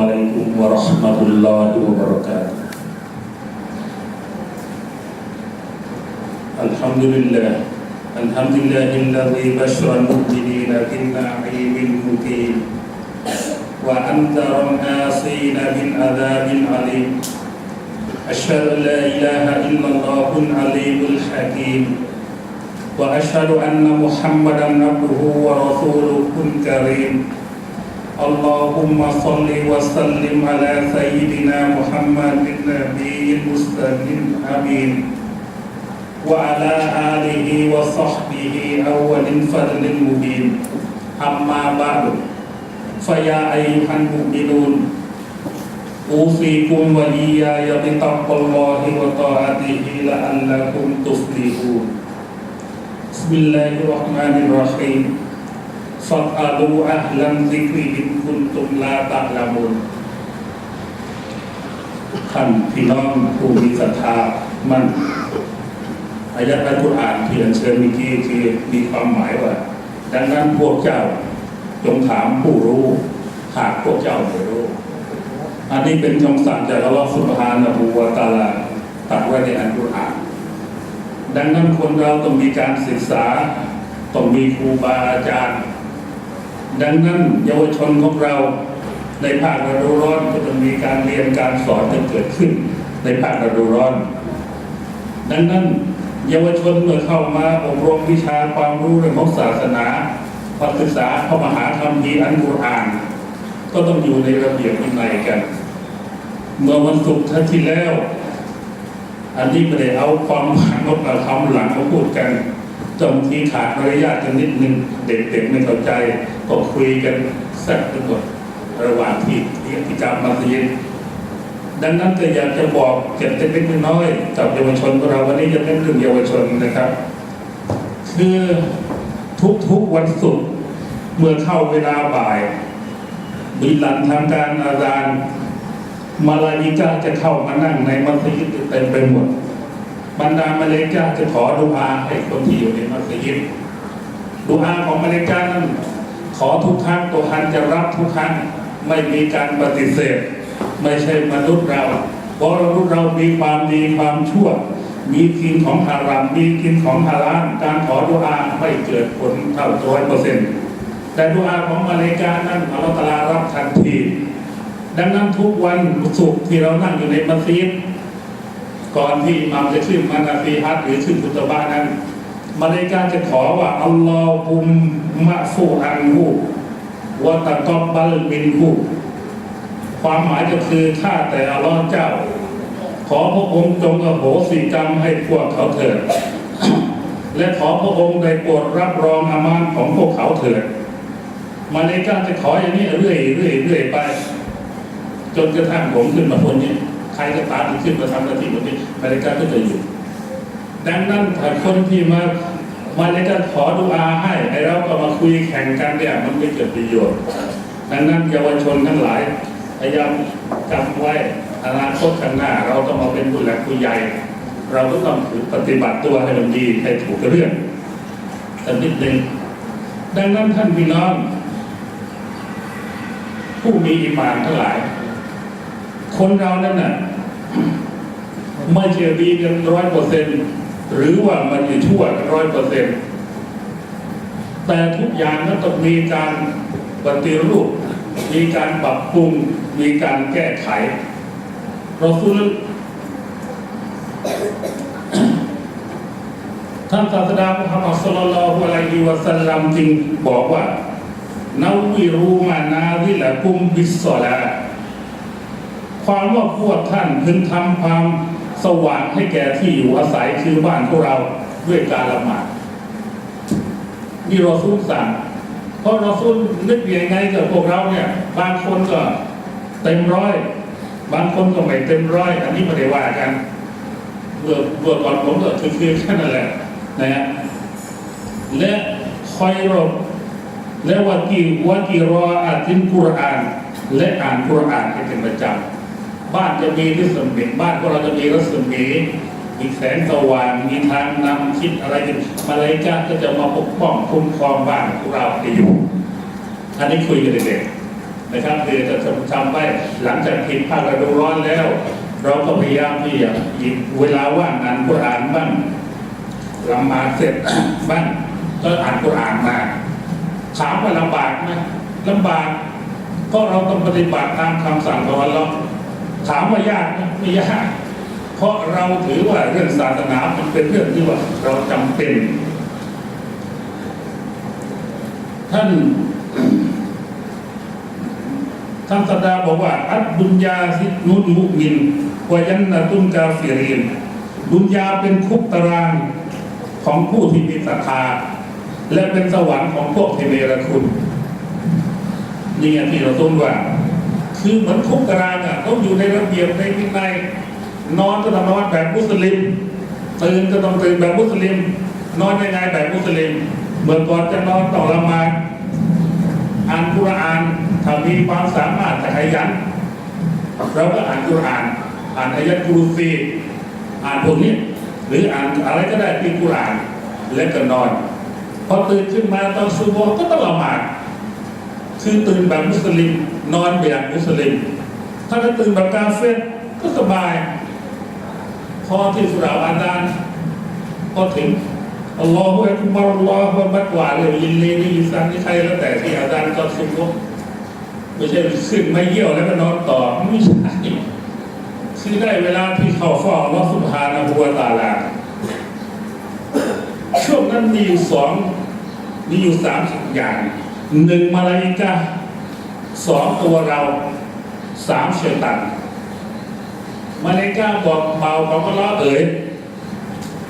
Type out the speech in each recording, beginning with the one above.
عليكم ورحمة الله وبركاته. الحمد لله. الحمد لله الذي بشر المؤمنين بالنعيم المقيم. وأنذر الناسين بالعذاب العليم أشهد أن لا إله إلا الله العليم الحكيم. وأشهد أن محمدا عبده ورسوله الكريم. اللهم صل وسلم على سيدنا محمد النبي المستقيم الأمين وعلى آله وصحبه أول فضل المبين أما بعد فيا أيها المؤمنون أوصيكم وإياي بتقوى الله وطاعته لعلكم تفلحون. بسم الله الرحمن الرحيم. فاسألوا أهل الذكر إن كنتم لا تعلمون ท่านพี่น้องผู้มีศรัทธามั่นอายะห์อัลกุรอานที่อัญเชิญเมื่อกี้คือมีความหมายว่า ดังนั้นพวกเจ้าจงถามผู้รู้ หากพวกเจ้าไม่รู้ อันนี้เป็นคำสั่งจากอัลลอฮฺสุบฮานะฮูวะตะอาลาตรัดไว้ในอัลกุรอาน ดังนั้นคนเราต้องมีการศึกษา ต้องมีครูบาอาจารย์ ดังนั้นเยาวชนของเราในภาคฤดูร้อนก็ต้องมีการเรียนการสอนจะเกิดขึ้นในภาคฤดูร้อน ดังนั้นเยาวชนเมื่อเข้ามาอบรมวิชาความรู้เรื่องของศาสนาพอศึกษาเข้ามหาธรรมดีอันกุรอาน ก็ต้องอยู่ในระเบียบวินัยกัน เมื่อวันศุกร์ท่านที่แล้ว อันนี้ไม่ได้เอาความหวังนกเราทำหลังมาพูดกัน จงทีขาดมารยาทกันนิดนึงเด็กๆไม่เข้าใจก็คุยกันแซ่บกันหมดระหว่างที่ที่กิจกรรมมัสยิดดังนั้นก็อยากจะบอกเก็บเล็กๆน้อยๆกับเยาวชนของเราวันนี้จะเป็นเรื่องเยาวชนนะครับ คือทุกๆวันศุกร์เมื่อเข้าเวลาบ่ายบิลันทำการอาจารย์มาลายิกาจะเข้ามานั่งในมัสยิดเต็มไปหมด บรรดามาเลกาจะขอดุอาให้คนที่อยู่ในมัสยิดดุอาของมาเลกานั้นขอทุกครั้งตัวทันจะรับทุกครั้งไม่มีการปฏิเสธ ไม่ใช่มนุษย์เรา เพราะมนุษย์เรามีความดีความชั่ว มีกินของฮารามมีกินของฮาลาลการขอดุอาไม่เกิดผลเท่าร้อยเปอร์เซ็นต์แต่ดุอาของมาเลกานั้นอัลลอฮฺตะอาลารับทันที ดังนั้นทุกวันศุกร์ที่เรานั่งอยู่ในมัสยิด ก่อนที่อิหมามจะขึ้นมานาฟีฮัดหรือขึ้นคุตบะนั้นมาเลกาจะขอว่าอัลลอฮุมมะฟูอันฮูวะตะกอบบัลมินฮูความหมายก็คือข้าแต่อัลลอฮ์เจ้า ขอพระองค์จงอโหสิกรรมให้พวกเขาเถิดและขอพระองค์ได้โปรดรับรองอามานของพวกเขาเถิดมาเลกาจะขออย่างนี้เรื่อยเรื่อยเรื่อยไป จนกระทั่งผมขึ้นมาคนนี้ ใครก็ตามที่ขึ้นมาทำหน้าที่คนนี้มาเลกาก็จะอยู่ ดังนั้นถ้าคนที่มามาเลกาขอดุอาให้ไอ้เราก็มาคุยแข่งกันเนี่ยมันไม่เกิดประโยชน์ดังนั้นเยาวชนทั้งหลายพยายามจำไว้อนาคตข้างหน้า เราต้องมาเป็นผู้หลักผู้ใหญ่ เราก็ต้องปฏิบัติตัวให้มันดีให้ถูกเรื่องแต่นิดนึงดังนั้นท่านพี่น้อง ผู้มีอิมานทั้งหลาย คนเรานั่นน่ะไม่เชื่อดีกันร้อยเปอร์เซ็นหรือว่ามันจะชั่วร้อยเปอร์เซ็นแต่ทุกอย่างนั้นต้องมีการปฏิรูป มีการปรับปรุง มีการแก้ไขเราพูดท่านศาสดามุฮัมมัดสุลลัลลอฮุอะลัยฮิวะสัลลัมจึงบอกว่านาวิรูมานาวิละกุมบิสซอลา ความว่าพวกท่านพึงทำความสว่างให้แก่ที่อยู่อาศัยคือบ้านพวกเราด้วยการละหมาดนี่รอซูลสั่งเพราะรอซูลนึกยังไงกับพวกเราเนี่ย บางคนก็เต็มร้อย บางคนก็ไม่เต็มร้อย อันนี้ไม่ได้ว่ากันเมื่อเมื่อก่อนผมก็คือคือแค่นั้นแหละนะฮะและคอยรบและวากีวากีรออาตินกุรอาน และอ่านกุรอานให้เป็นประจำ บ้านจะมีรัศมีบ้านของเราจะมีรัศมีมีแสงสว่างมีทางนำคิดอะไรกันมาเลยกาก็จะมาปกป้องคุ้มครองบ้านของเราให้อยู่อันนี้คุยกันเด็กๆนะครับเรียนจะทำไปหลังจากผิดภาคฤดูร้อนแล้ว เราก็พยายามที่จะหยิบเวลาว่างอ่านกุรอานบ้างละมาเสร็จบ้างก็อ่านกุรอานมาถามว่าลำบากไหมลำบากเพราะเราต้องปฏิบัติตามคำสั่งของอัลลอฮ์ ถามว่ายากไมไม่ยากเพราะเราถือว่าเรื่องศาสนามันเป็นเรื่องที่ว่าเราจำเป็น ท่านท่านสดาบอกว่า อัดดุนยาสินุนมุมินวายันนะตุนกาฟิรินดุนยาเป็นคุกตารางของผู้ที่มีศรัทธาและเป็นสวรรค์ของพวกเทเนรคุณนี่ไงที่เราต้นว่า คือเหมือนคุกตารางอะต้องอยู่ในระเบียบในวินัยนอนก็ต้องนอนแบบมุสลิมตื่นก็ต้องตื่นแบบมุสลิม นอนยังไงแบบมุสลิมเมื่อก่อนจะนอนต้องละหมาดอ่านกุรอานถ้ามีความสามารถจะขยันเราก็อ่านกุรอาน อ่านอายะกุรซีอ่านพวกนี้หรืออ่านอะไรก็ได้ที่กุรอานแล้วก็นอนพอตื่นขึ้นมาตอนซูโบก็ต้องละหมาดคือตื่นแบบมุสลิม นอนแบบมุสลิม ถ้าจะตื่นแบบกาเฟ่ก็สบาย พอที่สุราอาดานพอถึงอัลลอฮฺอักบารอัลลอฮฺบัดกว่าเลยยินเลยนี่ยินซันนี่ใครแล้วแต่ที่อาดานตอนสุโบไม่ใช่ขึ้นไม่เยี่ยวแล้วก็นอนต่อไม่ใช่คือได้เวลาที่เขาเฝ้อัลลอฮฺสุบฮานะฮูวตาลาช่วงนั้นมีอยู่สองมีอยู่สามสิ่งอย่างหนึ่งมาลาอิกะห์ สองตัวเราสามเชยตันมาลกะห์บอกเบาเขาก็ล้อเอ๋ย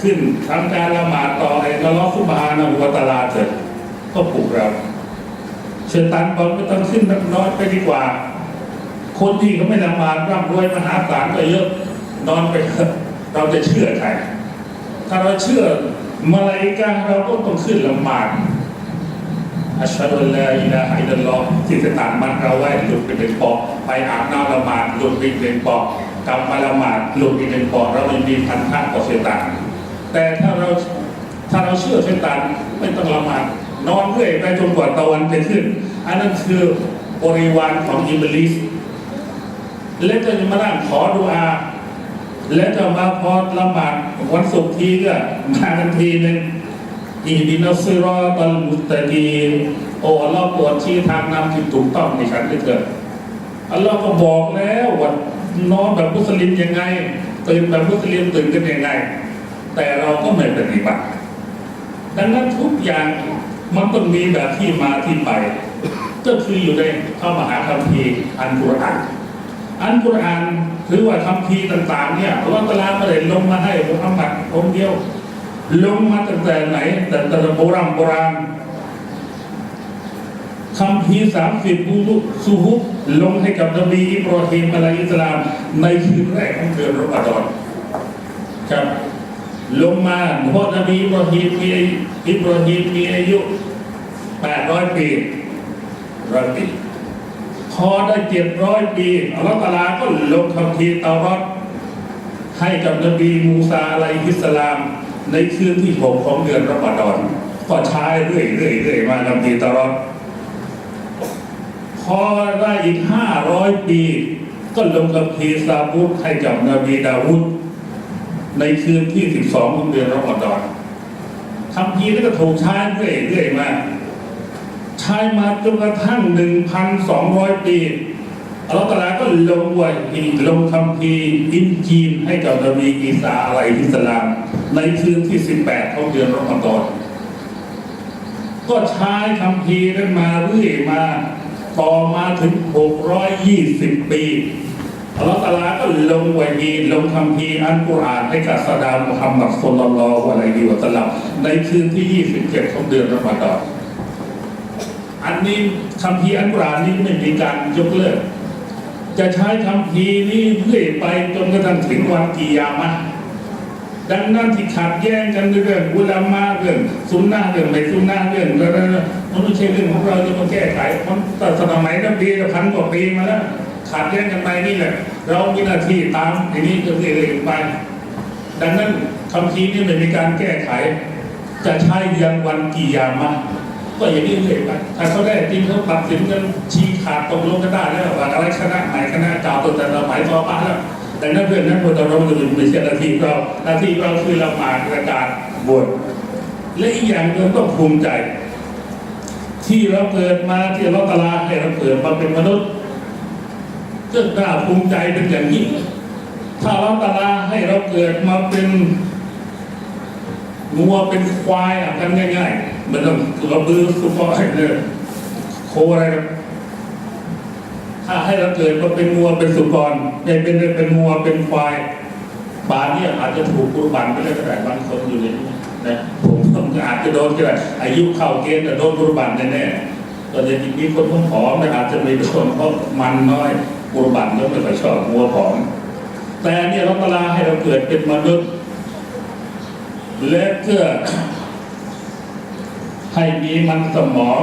ขึ้นทำการละหมาดต่อไอ้ละล้อฟุบานะฮูวตะอาลาเถิดก็ปลุกเราเชยตันบอกไม่ต้องขึ้นน้อนไปดีกว่า คนที่เขาไม่ละหมาดร่ำรวยมหาศาลก็เยอะนอนไปเราจะเชื่อใครถ้าเราเชื่อมาลาอิกะห์เราก็ต้องขึ้นละหมาด อัชฮะดุลลาอิลาฮะอิลลัลลอฮ์ที่จะตามมันเราไว้หลุดไปเป็นปอกไปอาบน้ำละหมาดหลุดไปเป็นปอกกลับมาละหมาดหลุดไปเป็นปอกเราไม่มีพันธะต่อเชยตานแต่ถ้าเราถ้าเราเชื่อเชยตานไม่ต้องละหมาดนอนเรื่อยไปจนกว่าตะวันจะขึ้น อันนั้นคือบริวารของอิบลิสและจะมานั่งขอดุอา และจะมาพอละหมาดวันศุกร์ทีก็มาทันทีหนึ่ง อีดินัสซิรอตัลมุสตะกีโอ้อัลลอฮ์โปรดชี้ทางนำที่ถูกต้องในฉันด้วยเถิดอัลลอฮ์ก็บอกแล้วว่านอนแบบมุสลิมยังไงตื่นแบบมุสลิมตื่นกันยังไง แต่เราก็ไม่ปฏิบัติดังนั้นทุกอย่างมันต้องมีแบบที่มาที่ไป ก็คืออยู่ในพระมหาคัมภีร์อันกุรอานอันกุรอานหรือว่าคำพีร์ต่าง ๆ เนี่ยอัลลอฮฺตะอาลาไม่ได้ลงมาให้มุฮัมมัดองเดียว ลงมาตั้งแต่ไหน แต่แต่โบราณโบราณคำพีสามสิบบูรุซูฮุบลงให้กับนบีอิบราฮิมอะลัยฮิสลาม ในคืนแรกของเดือนรอมฎอนครับ ลงมาเพราะนบีอิบราฮิมมีอิบราฮิมมีอายุแปดร้อยปีร้อยปีพอได้เจ็ดร้อยปีอัลลอฮฺตาลาก็ลงคำพีเตารอดให้กับนบีมูซาอะลัยฮิสลาม ในคืนที่หกของเดือนรอมฎอนก็ใช้เรื่อยเรื่อยเรื่อยมาคำพีตารอดพอได้อีกห้าร้อยปี ก็ลงคำพีซาบุตให้กับนบีดาวุดในคืนที่สิบสองของเดือนรอมฎอนคำพีนี่ก็ถูกใช้เรื่อยเรื่อยมาใช้มาจนกระทั่ง1,200ปีอัลลอฮฺตะอาลาก็ลงไว้ลงคำพีอินจีนให้กับนบีอีสาอะลัยฮิสสลาม ในคืนที่ 18ของเดือนรอมฎอนก็ใช้คำพีนั้นมาเรื่อยมาต่อมาถึง 620 ปีอัลลอฮฺตาลาก็ลงไว้ดีลงคำพีอันกุรอานให้กับซาดามุฮัมมัดสุลลัลลอฮุอะลัยฮิวะสัลลัมในคืนที่ 27 ของเดือนรอมฎอนอันนี้คำพีอันกุรอานนี้ไม่มีการยกเลิก จะใช้คำพีนี้เรื่อยไปจนกระทั่งถึงวันกิยามะห์ ดังนั้นที่ขัดแย้งกันเรื่องอุลามะเรื่องสุนนะเรื่องไม่สุนนะเรื่องแล้วมันไม่ใช่เรื่องของเราจะมาแก้ไขมันแต่สมัยนั้นปีละพันกว่าปีมาแล้วขัดแย้งกันไปนี่แหละ เรามีหน้าที่ตามอันนี้ก็เรื่อยๆไป ดังนั้นคำพีนี้ไม่มีการแก้ไข จะใช้ยันวันกิยามะห์ก็อย่างนี้เลยไปถ้าเขาได้จริงเขาตัดสินกันชี้ขาดตกลงกันได้แล้วว่าอะไรชนะไหนชนะเก่าตั้งแต่เราหมายต่อมาแล้ว แต่นั่นเรื่องนั้นพวกเราจะไม่ใช่หน้าที่เราหน้าที่เราคือเรามาประกาศบวชและอีกอย่างหนึ่งต้องภูมิใจ ที่เราเกิดมาที่เราตลาให้เราเกิดมาเป็นมนุษย์ก็น่าภูมิใจเป็นอย่างยิ่งถ้าเราตลาให้เราเกิดมาเป็นงัวเป็นควายอะกันง่ายๆมันต้องกระบือสุกอยเนี่ยโคอะไร ถ้าให้เราเกิดมาเป็นงัวเป็นสุกรไม่เป็นเป็นงัวเป็นควายป่านเนี่ยอาจจะถูกกุรบันไปได้ก็ได้บางคนอยู่ในนี้นะผมผมอาจจะโดนก็ได้อายุเข้าเกณฑ์แต่โดนกุรบันแน่ๆก็จะมีคนผอมๆนะอาจจะไม่โดนเพราะมันน้อยกุรบันก็ไม่ค่อยชอบงัวผอมแต่เนี่ยเราตลาให้เราเกิดเป็นมนุษย์ และเพื่อให้มีมันสมอง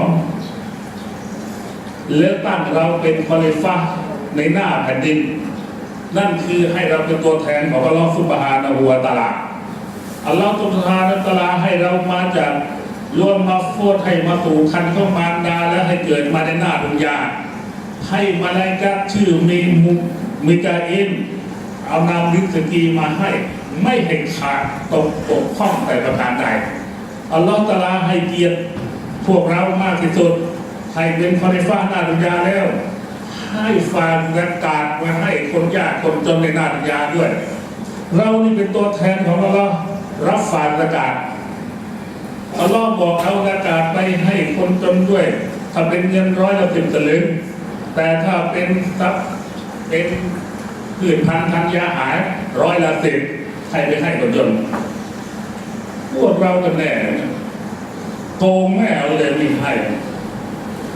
และตั้งเราเป็นคอลิฟ้าในหน้าแผ่นดิน นั่นคือให้เราเป็นตัวแทนของอัลลอฮฺสุบฮานะฮูวตาลาอัลลอฮฺสุบฮานะตาลาให้เรามาจากรวมมาโฟดให้มาสู่คันเข้ามารดาและให้เกิดมาในหน้าดุนยาให้มาลายกัตชื่อมีมุมิกาอินเอานามริสกีมาให้ ไม่ให้ขาดตกปกพร่องแต่ประการใดอัลลอฮฺตาลาให้เกียรติพวกเรามากที่สุด ให้เป็นคอลิฟ้าหน้าดุนยาแล้ว ให้ฟังและกาศมาให้คนยากคนจนในหน้าดุนยาด้วย เรานี่เป็นตัวแทนของอัลลอฮ์รับฝากประกาศอัลลอฮ์บอกเอาประกาศไปให้คนจนด้วย ถ้าเป็นเงินร้อยละสิบสลึงแต่ถ้าเป็นทรัพย์เป็นพืชพันธุ์ธัญญาหารร้อยละสิบให้ไปให้คนจนพวกเรากันแน่เนี่ยโกงแม่เอาเลยมีให้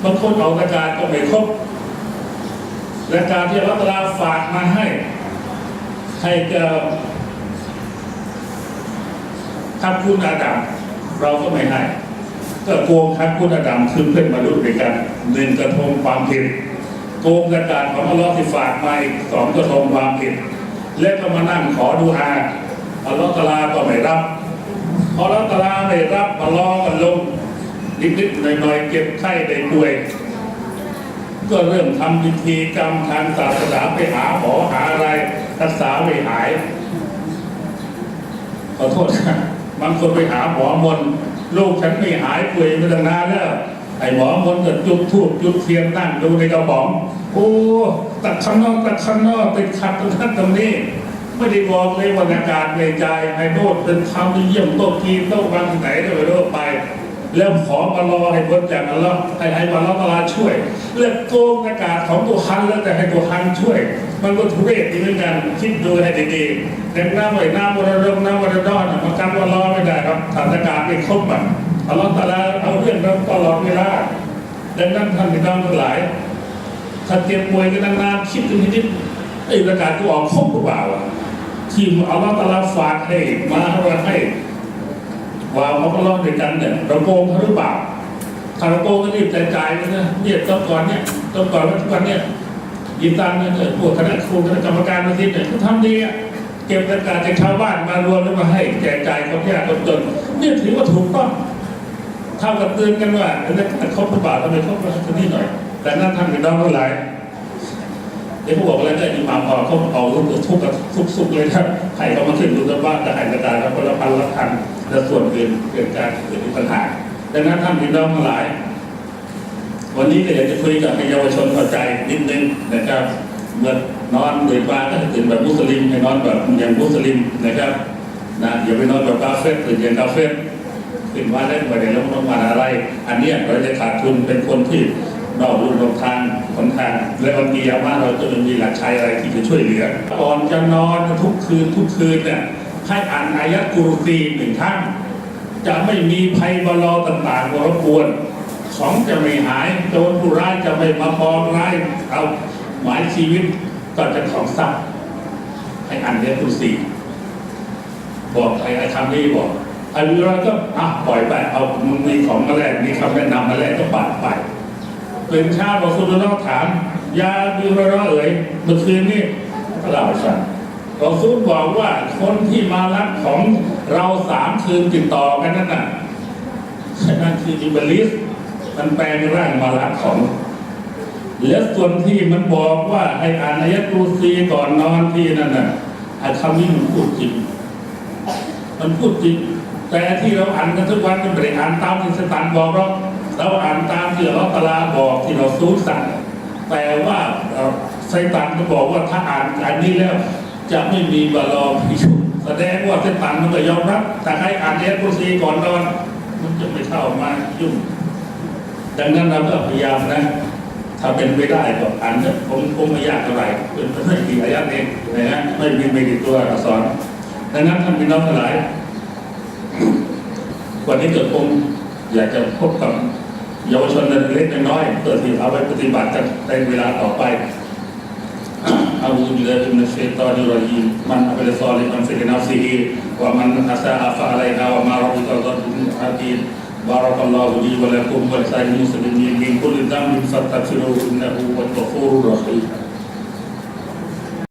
บางคนเอาประกาศก็ไม่ครบและการที่รัตลาฝากมาให้ ให้กับทัพคุณอาดัมเราก็ไม่ให้ก็โกงทัพคุณอาดัมคือเพื่อนมนุษย์ด้วยกันหนึ่งกระทงความผิดโกงประกาศของอัลลอฮ์ที่ฝากมาอีกสองกระทงความผิด และก็มานั่งขอดูอาอัลลอฮ์ตลาก็ไม่รับพออัลลอฮ์ตลาไม่รับมาล้อกันลง นิดๆหน่อยๆเก็บไข้ได้ป่วย ก็เริ่มทำพิธีกรรมทางศาสนาไปหาหมอหาอะไรรักษาไม่หาย ขอโทษนะบางคนไปหาหมอมนต์ลูกฉันไม่หายป่วยมาตั้งนานแล้วไอ้หมอมนก็จุดทูบจุดเทียนนั่งดูในกระป๋อง โอ้ตัดข้างนอกตัดข้างนอกเป็นขัดตรงนั้นตรงนี้ไม่ได้บอกเลยว่าอากาศในใจไอ้โนดเป็นทำเยี่ยมโต๊ะกีนโต๊ะวันไหนก็ไปโรคไป แล้วขอมารอให้พ้นจากอัลลอฮ์ให้ให้มาลอตลาช่วยเลือกโกงอากาศของตัวฮันแล้วแต่ให้ตัวฮันช่วย มันก็ทุเรศดีเหมือนกันคิดดูให้ดีๆแต่น้ำไว้น้ำมรดกน้ำมรดกน่ะมันกันว่ารอไม่ได้ครับสถานการณ์ไม่ครบมันอัลลอฮ์ตะอาลาเอาเรื่องเราตลอดเวลาดังนั้นท่านพี่น้องทั้งหลายถ้าเจ็บป่วยกันนานๆคิดดูนิดๆไอ้ประกาศตัวออกครบหรือเปล่าที่อัลลอฮ์ตะอาลาฝากให้มาว่าให้ ว่าเขาก็ร้องด้วยกันเนี่ยเราโกงเขาหรือเปล่าถ้าเราโกงก็รีบจ่ายจ่ายนะเนี่ยต้องก่อนเนี่ยต้องก่อนว่าทุกวันเนี่ยยินตังเนี่ยพวกคณะครูคณะกรรมการมาทิศเนี่ยเขาทำดีอะเก็บประกาศจากชาวบ้านมารวมแล้วมาให้แจกจ่ายคนยากคนจนเนี่ยถือว่าถูกต้องเท่ากับเตือนกันว่าอันนี้ครบหรือเปล่าทำไมครบมาสักนิดหน่อย แต่นั่นทำกับน้องเท่าไหร่เดี๋ยวเขาบอกอะไรได้อิหมาพอเขาเอาทุกทุกทุกสุกเลยครับใครเขามาขึ้นดูกันว่าจะให้กระจายแล้วคนละพันละพัน และส่วนอื่นเกิดการเกิดปัญหาดังนั้นท่านพี่น้องทั้งหลาย วันนี้ก็อยากจะคุยกับเยาวชนเข้าใจนิดนึงนะครับเมื่อนอนโดยปลาก็จะตื่นแบบมุสลิมให้นอนแบบอย่างมุสลิมนะครับนะอย่าไปนอนแบบกาเฟ่ตื่นอย่างกาเฟ่ขึ้นมาเล่นไปในโรงพยาบาอะไร อันนี้เราจะขาดทุนเป็นคนที่นอกรุ่นอกทางหนทาง และบางทีอาว่าเราจะมีหลักชัยอะไรที่จะช่วยเหลือก่อนจะนอนทุกคืนทุกคืนเนี่ย ให้อ่านอายะห์กุรซีหนึ่งครั้งจะไม่มีภัยบาลอต่างๆมารบกวนของจะไม่หายโจรผู้ร้ายจะไม่มาปองร้ายเอาหมายชีวิตก็จะของทรัพย์ให้อ่านเรื่องกุรซีบอกไอ้ไอ้คำนี้บอกไอ้วิรจน์ก็อะปล่อยไปเอามึงมีของมาแลกมีคำแนะนำมาแลกก็ปาดไปตื่นเช้าบอกสุลต่านถามยาวิโรจน์เอ๋ยเมื่อคืนนี่ก็เล่าให้ฟัง เรอซูลบอกว่าคนที่มารับของเราสามคืนติดต่อกันนั่นน่ะนั่นคืออิบลิสมันแปลงร่างมาละของ แล้วส่วนที่มันบอกว่าให้อ่านอายะกรูซีก่อนนอนที่นั่นน่ะไอ้คำนี้มันพูดจริง มันพูดจริง แต่ที่เราอ่านกันทุกวันก็ไม่ได้อ่านตามที่สตันบอกหรอกเราอ่านตามที่เลาตลาบอกที่เราซูดสั่งแต่ว่าไซตันก็บอกว่าถ้าอ่านอันนี้แล้ว จะไม่มีบาลอพิชุมแสดงว่าเส้นตันมันก็ยอมรับแต่ให้อ่านเอสโซีก่อนนอนมันจะไม่เข้ามายุ่ง ดังนั้นเราก็พยายามนะ ถ้าเป็นไปได้ก็อ่านเนี่ยผมคงไม่ยากเท่าไหร่เป็นไม่กี่อายะเองนะฮะไม่มีไม่กี่ตัวอักษรดังนั้นท่านพี่น้องทั้งหลายวันนี้เกิดคงอยากจะพบกับเยาวชนเล็กน้อยเพื่อที่เอาไปปฏิบัติกันในเวลาต่อไป بالله من الشيطان الرجيم من عمل صالحا فلنفسه ومن أساء فعليها وما ربك ظلم حكيم بارك الله لي ولكم ولسائر المسلمين من كل ذنب فاستغفروه إنه هو الغفور الرحيم